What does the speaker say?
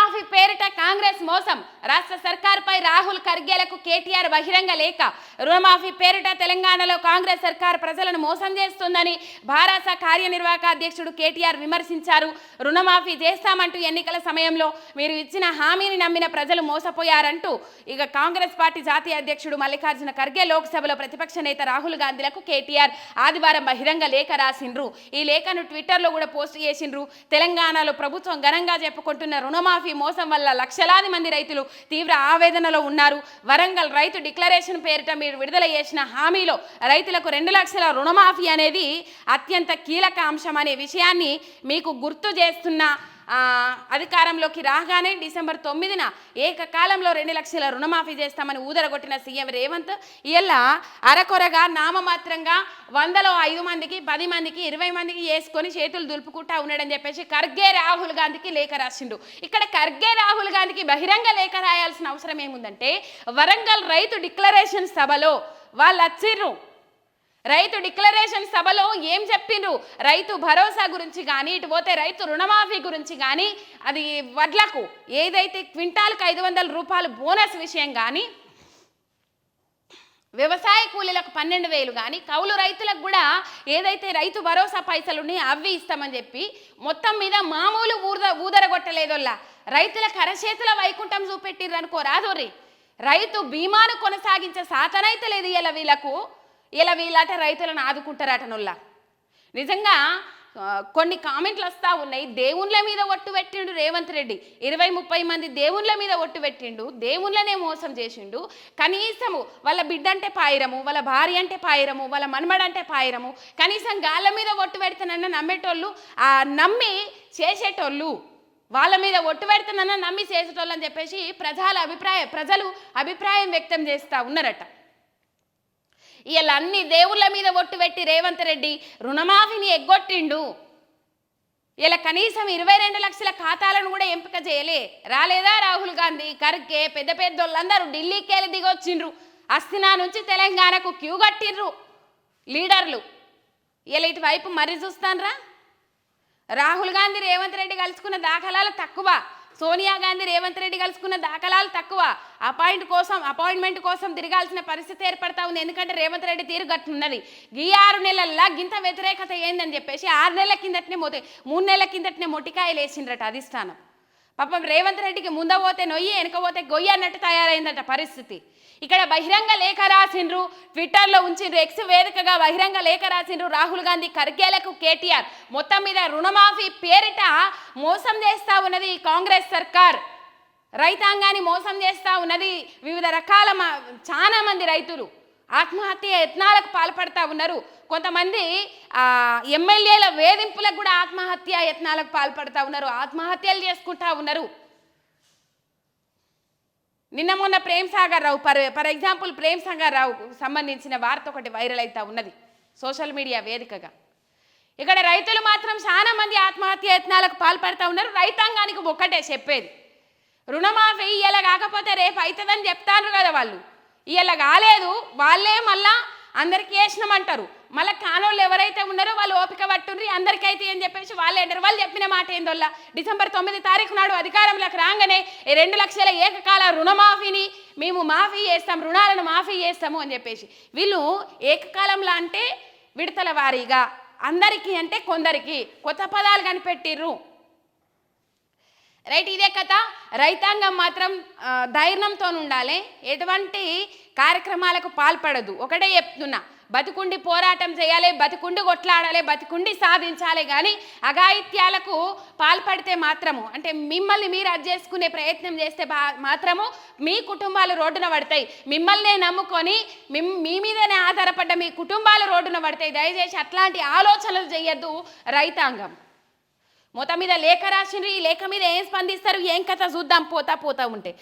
మాఫీ పేరిట కాంగ్రెస్ మోసం. రాష్ట్ర సర్కార్పై రాహుల్ ఖర్గేలకు కేటీఆర్ బహిరంగ లేఖ. రుణమాఫీ పేరిట తెలంగాణలో కాంగ్రెస్ సర్కార్ ప్రజలను మోసం చేస్తుందని భారాస కార్యనిర్వాహక అధ్యక్షుడు కేటీఆర్ విమర్శించారు. రుణమాఫీ చేస్తామంటూ ఎన్నికల సమయంలో మీరు ఇచ్చిన హామీని నమ్మిన ప్రజలు మోసపోయారంటూ ఇక కాంగ్రెస్ పార్టీ జాతీయ అధ్యక్షుడు మల్లికార్జున ఖర్గే లోక్సభలో ప్రతిపక్ష నేత రాహుల్ గాంధీలకు కేటీఆర్ ఆదివారం బహిరంగ లేఖ రాసిండ్రు. ఈ లేఖను ట్విట్టర్లో కూడా పోస్ట్ చేసిండ్రు. తెలంగాణలో ప్రభుత్వం ఘనంగా చెప్పుకుంటున్న రుణమాఫీ మోసం వల్ల లక్షలాది మంది రైతులు తీవ్ర ఆవేదనలో ఉన్నారు. వరంగల్ రైతు డిక్లరేషన్ పేరిట మీరు విడుదల చేసిన హామీలో రైతులకు రెండు లక్షల రుణమాఫీ అనేది అత్యంత కీలక అంశం అనే విషయాన్ని మీకు గుర్తు చేస్తున్న అధికారంలోకి రాగానే డిసెంబర్ తొమ్మిదిన ఏకకాలంలో రెండు లక్షల రుణమాఫీ చేస్తామని ఊదరగొట్టిన సీఎం రేవంత్. ఇలా అరకొరగా నామమాత్రంగా వందలో ఐదు మందికి పది మందికి ఇరవై మందికి వేసుకొని చేతులు దులుపుకుంటా ఉన్నాడని చెప్పేసి ఖర్గే రాహుల్ గాంధీకి లేఖ రాసిండు. ఇక్కడ ఖర్గే రాహుల్ గాంధీకి బహిరంగ లేఖ రాయాల్సిన అవసరం ఏముందంటే వరంగల్ రైతు డిక్లరేషన్ సభలో వాళ్ళు వచ్చిర్రు రైతు డిక్లరేషన్ సభలో ఏం చెప్పిండ్రు? రైతు భరోసా గురించి కానీ ఇటు పోతే రైతు రుణమాఫీ గురించి కానీ అది వడ్లకు ఏదైతే క్వింటాల్కి ఐదు వందల రూపాయలు బోనస్ విషయం కానీ వ్యవసాయ కూలీలకు పన్నెండు వేలు కానీ కౌలు రైతులకు కూడా ఏదైతే రైతు భరోసా పైసలు ఉన్నాయో అవి ఇస్తామని చెప్పి మొత్తం మీద మామూలు ఊద ఊదరగొట్టలేదోల్లా రైతుల కరచేతుల వైకుంఠం చూపెట్టిర్రు అనుకో రాదోరి రైతు బీమాను కొనసాగించే సాతనైతే లేదు ఇలా వీళ్ళకు. ఇలా వీళ్ళట రైతులను ఆదుకుంటారట నుల్లా. నిజంగా కొన్ని కామెంట్లు వస్తూ ఉన్నాయి. దేవుళ్ళ మీద ఒట్టు పెట్టిండు రేవంత్ రెడ్డి. ఇరవై ముప్పై మంది దేవుళ్ళ మీద ఒట్టు పెట్టిండు దేవుళ్ళనే మోసం చేసిండు. కనీసము వాళ్ళ బిడ్డ అంటే పాయిరము వాళ్ళ భార్య అంటే పాయిరము వాళ్ళ మనమడంటే పాయిరము. కనీసం గాళ్ళ మీద ఒట్టు పెడతానన్న నమ్మేటోళ్ళు ఆ నమ్మి చేసేటోళ్ళు వాళ్ళ మీద ఒట్టు పెడతానన్న నమ్మి చేసేటోళ్ళు అని చెప్పేసి ప్రజల అభిప్రాయం ప్రజలు అభిప్రాయం వ్యక్తం చేస్తూ ఉన్నారట. ఇలా అన్ని దేవుళ్ళ మీద ఒట్టు పెట్టి రేవంత్ రెడ్డి రుణమాఫీని ఎగ్గొట్టిండు. ఇలా కనీసం ఇరవై రెండు లక్షల ఖాతాలను కూడా ఎంపిక చేయలే. రాలేదా రాహుల్ గాంధీ? ఖర్గే పెద్ద పెద్ద వాళ్ళందరూ ఢిల్లీకి వెళ్ళి దిగొచ్చిండ్రు. అస్తినా నుంచి తెలంగాణకు క్యూ కట్టిండ్రు లీడర్లు. ఇలా ఇటువైపు మరీ చూస్తాన్రా? రాహుల్ గాంధీ రేవంత్ రెడ్డి కలుసుకున్న దాఖలాలు తక్కువ. సోనియా గాంధీ రేవంత్ రెడ్డి కలుసుకున్న దాఖలాలు తక్కువ. అపాయింట్ కోసం అపాయింట్మెంట్ కోసం తిరగాల్సిన పరిస్థితి ఏర్పడతా ఉంది. ఎందుకంటే రేవంత్ రెడ్డి తీరు గట్టున్నది ఈ ఆరు నెలల్లో గింత వ్యతిరేకత ఏందని చెప్పేసి ఆరు నెలల కిందటనే మోతే మూడు నెలల కిందటనే మొటికాయలు వేసిండ్రట అధిష్టానం. పాపం రేవంత్ రెడ్డికి ముంద పోతే నొయ్యి వెనక పోతే గొయ్యి అన్నట్టు తయారైందట పరిస్థితి. ఇక్కడ బహిరంగ లేఖ రాసిండ్రు ట్విట్టర్లో ఉంచిండ్రు ఎక్స్ వేదికగా బహిరంగ లేఖ రాసిండ్రు రాహుల్ గాంధీ ఖర్గేలకు కేటీఆర్. మొత్తం మీద రుణమాఫీ పేరిట మోసం చేస్తా ఉన్నది కాంగ్రెస్ సర్కార్. రైతాంగాన్ని మోసం చేస్తా ఉన్నది వివిధ రకాల చాలా మంది రైతులు. ఆత్మహత్య యత్నాలకు పాల్పడతా ఉన్నారు. కొంతమంది ఎమ్మెల్యేల వేధింపులకు కూడా ఆత్మహత్య యత్నాలకు పాల్పడతా ఉన్నారు. ఆత్మహత్యలు చేసుకుంటా ఉన్నారు. నిన్న మొన్న Prem Sagar Rao for for example Prem Sagar రావుకు సంబంధించిన వార్త ఒకటి వైరల్ అవుతా ఉన్నది సోషల్ మీడియా వేదికగా. ఇక్కడ రైతులు మాత్రం చాలా మంది ఆత్మహత్య యత్నాలకు పాల్పడతా ఉన్నారు. రైతాంగానికి ఒక్కటే చెప్పేది. రుణమాఫీ ఇయ్యాల కాకపోతే రేపు అవుతుందని చెప్తారు కదా వాళ్ళు. ఇలా కాలేదు. వాళ్ళే మళ్ళా అందరికీ వేసినామంటారు మళ్ళీ కానోళ్ళు ఎవరైతే ఉన్నారో వాళ్ళు ఓపిక పట్టుండ్రి అందరికైతే అని చెప్పేసి వాళ్ళే అంటారు. వాళ్ళు చెప్పిన మాట ఏందోల్లా డిసెంబర్ తొమ్మిది తారీఖు నాడు అధికారంలోకి రాగానే రెండు లక్షల ఏకకాల రుణమాఫీని మేము మాఫీ చేస్తాం రుణాలను మాఫీ చేస్తాము అని చెప్పేసి. వీళ్ళు ఏకకాలంలో అంటే విడతల వారీగా అందరికీ అంటే కొందరికి కొత్త పదాలు కనిపెట్టిర్రు. రైట్ ఇదే కథ. రైతాంగం మాత్రం ధైర్యంతో ఉండాలి. ఎటువంటి కార్యక్రమాలకు పాల్పడదు. ఒకటే చెప్తున్నా. బతుకుండి పోరాటం చేయాలి బతుకుండి కొట్లాడాలి బతుకుండి సాధించాలి కానీ అఘాయిత్యాలకు పాల్పడితే మాత్రము అంటే మిమ్మల్ని మీరు అది చేసుకునే ప్రయత్నం చేస్తే బా- మాత్రము మీ కుటుంబాలు రోడ్డున పడతాయి. మిమ్మల్నే నమ్ముకొని మిమ్ మీ మీదనే ఆధారపడ్డ మీ కుటుంబాలు రోడ్డున పడతాయి. దయచేసి అట్లాంటి ఆలోచనలు చేయొద్దు రైతాంగం. మొత్తం మీద లేఖ రాసిండ్రు ఈ లేఖ మీద ఏం స్పందిస్తారు ఏం కథ చూద్దాం పోతా పోతా ఉంటే.